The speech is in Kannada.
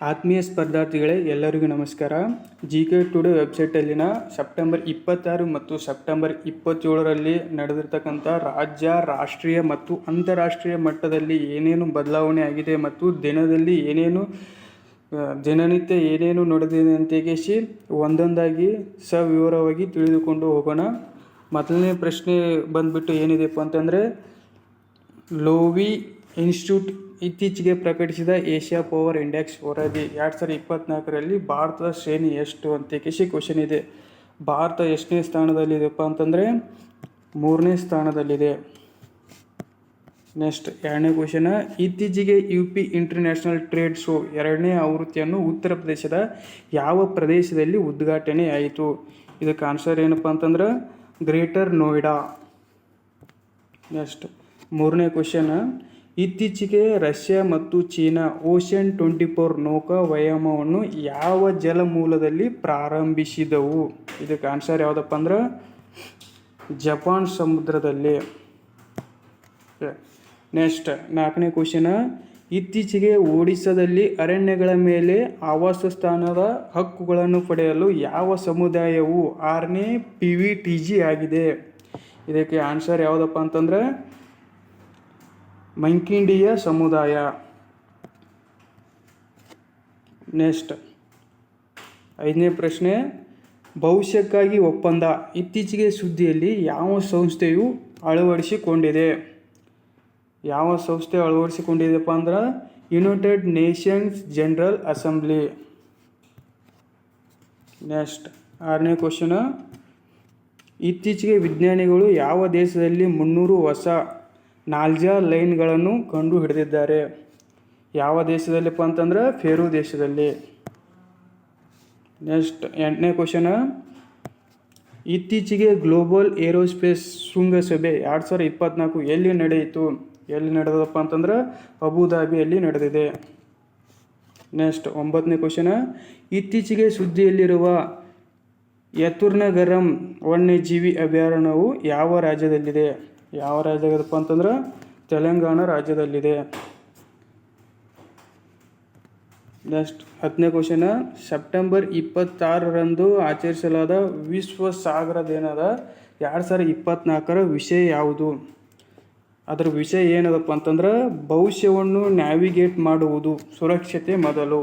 ಆತ್ಮೀಯ ಸ್ಪರ್ಧಾರ್ಥಿಗಳೇ, ಎಲ್ಲರಿಗೂ ನಮಸ್ಕಾರ. ಜಿ ಕೆ ಟುಡೇ ವೆಬ್ಸೈಟಲ್ಲಿನ ಸೆಪ್ಟೆಂಬರ್ ಇಪ್ಪತ್ತಾರು ಮತ್ತು ಸೆಪ್ಟೆಂಬರ್ ಇಪ್ಪತ್ತೇಳರಲ್ಲಿ ನಡೆದಿರ್ತಕ್ಕಂಥ ರಾಜ್ಯ, ರಾಷ್ಟ್ರೀಯ ಮತ್ತು ಅಂತಾರಾಷ್ಟ್ರೀಯ ಮಟ್ಟದಲ್ಲಿ ಏನೇನು ಬದಲಾವಣೆ ಆಗಿದೆ ಮತ್ತು ದಿನದಲ್ಲಿ ಏನೇನು ದಿನನಿತ್ಯ ಏನೇನು ನಡೆದಿದೆ ಅಂತ ಒಂದೊಂದಾಗಿ ಸವಿವರವಾಗಿ ತಿಳಿದುಕೊಂಡು ಹೋಗೋಣ. ಮೊದಲನೇ ಪ್ರಶ್ನೆ ಬಂದ್ಬಿಟ್ಟು ಏನಿದೆಪ್ಪ ಅಂತಂದರೆ, ಲೋವಿ ಇನ್ಸ್ಟಿಟ್ಯೂಟ್ ಇತ್ತೀಚೆಗೆ ಪ್ರಕಟಿಸಿದ ಏಷ್ಯಾ ಪವರ್ ಇಂಡೆಕ್ಸ್ ವರದಿ. ಎರಡು ಸಾವಿರದ ಇಪ್ಪತ್ತ್ನಾಲ್ಕರಲ್ಲಿ ಭಾರತದ ಶ್ರೇಣಿ ಎಷ್ಟು ಅಂತ ಕೇಸಿ ಕ್ವಶನ್ ಇದೆ. ಭಾರತ ಎಷ್ಟನೇ ಸ್ಥಾನದಲ್ಲಿದೆಪ್ಪ ಅಂತಂದರೆ ಮೂರನೇ ಸ್ಥಾನದಲ್ಲಿದೆ. ನೆಕ್ಸ್ಟ್ ಎರಡನೇ ಕ್ವಶನ ಇತ್ತೀಚೆಗೆ U P international trade show ಎರಡನೇ ಆವೃತ್ತಿಯನ್ನು ಉತ್ತರ ಪ್ರದೇಶದ ಯಾವ ಪ್ರದೇಶದಲ್ಲಿ ಉದ್ಘಾಟನೆ ಆಯಿತು? ಇದಕ್ಕೆ ಆನ್ಸರ್ ಏನಪ್ಪ ಅಂತಂದ್ರೆ ಗ್ರೇಟರ್ ನೋಯ್ಡಾ ನೆಕ್ಸ್ಟ್ ಮೂರನೇ ಕ್ವಶನ್ ಇತ್ತೀಚೆಗೆ ರಷ್ಯಾ ಮತ್ತು ಚೀನಾ ಓಷನ್ ಟ್ವೆಂಟಿ ಫೋರ್ ನೌಕಾ ವ್ಯಾಯಾಮವನ್ನು ಯಾವ ಜಲಮೂಲದಲ್ಲಿ ಪ್ರಾರಂಭಿಸಿದವು? ಇದಕ್ಕೆ ಆನ್ಸರ್ ಯಾವುದಪ್ಪ ಅಂದ್ರೆ, ಜಪಾನ್ ಸಮುದ್ರದಲ್ಲಿ. ನೆಕ್ಸ್ಟ್ ನಾಲ್ಕನೇ ಕ್ವಶನ್ ಇತ್ತೀಚೆಗೆ ಒಡಿಸ್ಸಾದಲ್ಲಿ ಅರಣ್ಯಗಳ ಮೇಲೆ ಆವಾಸ ಸ್ಥಾನದ ಹಕ್ಕುಗಳನ್ನು ಪಡೆಯಲು ಯಾವ ಸಮುದಾಯವು ಆರನೇ ಪಿ ವಿ ಟಿ ಜಿ ಆಗಿದೆ? ಇದಕ್ಕೆ ಆನ್ಸರ್ ಯಾವುದಪ್ಪ ಅಂತಂದ್ರೆ ಮಂಕಿಂಡಿಯ ಸಮುದಾಯ. ನೆಕ್ಸ್ಟ್. ಐದನೇ ಪ್ರಶ್ನೆ, ಭವಿಷ್ಯಕ್ಕಾಗಿ ಒಪ್ಪಂದ. ಇತ್ತೀಚೆಗೆ ಸುದ್ದಿಯಲ್ಲಿ ಯಾವ ಸಂಸ್ಥೆಯು ಅಳವಡಿಸಿಕೊಂಡಿದೆ? ಯಾವ ಸಂಸ್ಥೆ ಅಳವಡಿಸಿಕೊಂಡಿದೆಪ್ಪ ಅಂದ್ರೆ United Nations General Assembly next. ಆರನೇ ಕ್ವಶನ್, ಇತ್ತೀಚೆಗೆ ವಿಜ್ಞಾನಿಗಳು ಯಾವ ದೇಶದಲ್ಲಿ ಮುನ್ನೂರು ಹೊಸ ನಾಲ್ಜಾ ಲೈನ್ಗಳನ್ನು ಕಂಡು ಹಿಡಿದಿದ್ದಾರೆ ಯಾವ ದೇಶದಲ್ಲಿಪ್ಪ ಅಂತಂದ್ರೆ? ಫೇರು ದೇಶದಲ್ಲಿ. ನೆಕ್ಸ್ಟ್ ಎಂಟನೇ ಕ್ವಶನ. ಇತ್ತೀಚೆಗೆ ಗ್ಲೋಬಲ್ ಏರೋಸ್ಪೇಸ್ ಶೃಂಗಸಭೆ ಎರಡು ಸಾವಿರದ ಇಪ್ಪತ್ನಾಲ್ಕು ಎಲ್ಲಿ ನಡೆಯಿತು? ಎಲ್ಲಿ ನಡೆದಪ್ಪ ಅಂತಂದ್ರೆ? ಅಬುಧಾಬಿಯಲ್ಲಿ ನಡೆದಿದೆ. ನೆಕ್ಸ್ಟ್ ಒಂಬತ್ತನೇ ಕ್ವಶನ. ಇತ್ತೀಚೆಗೆ ಸುದ್ದಿಯಲ್ಲಿರುವ ಯತುರ್ನಗರಂ ವನ್ಯಜೀವಿ ಅಭಯಾರಣ್ಯವು ಯಾವ ರಾಜ್ಯದಲ್ಲಿದೆ? ಯಾವ ರಾಜ್ಯದಪ್ಪ ಅಂತಂದ್ರೆ ತೆಲಂಗಾಣ ರಾಜ್ಯದಲ್ಲಿದೆ. ನೆಕ್ಸ್ಟ್ ಹತ್ತನೇ ಕ್ವಶನ್ ಸೆಪ್ಟೆಂಬರ್ ಇಪ್ಪತ್ತಾರರಂದು ಆಚರಿಸಲಾದ ವಿಶ್ವ ಸಾಗರ ದಿನದ ಎರಡು ಸಾವಿರ ಇಪ್ಪತ್ನಾಲ್ಕರ ವಿಷಯ ಯಾವುದು? ಅದರ ವಿಷಯ ಏನದಪ್ಪ ಅಂತಂದ್ರೆ ಭವಿಷ್ಯವನ್ನು ನ್ಯಾವಿಗೇಟ್ ಮಾಡುವುದು, ಸುರಕ್ಷತೆ ಮೊದಲು.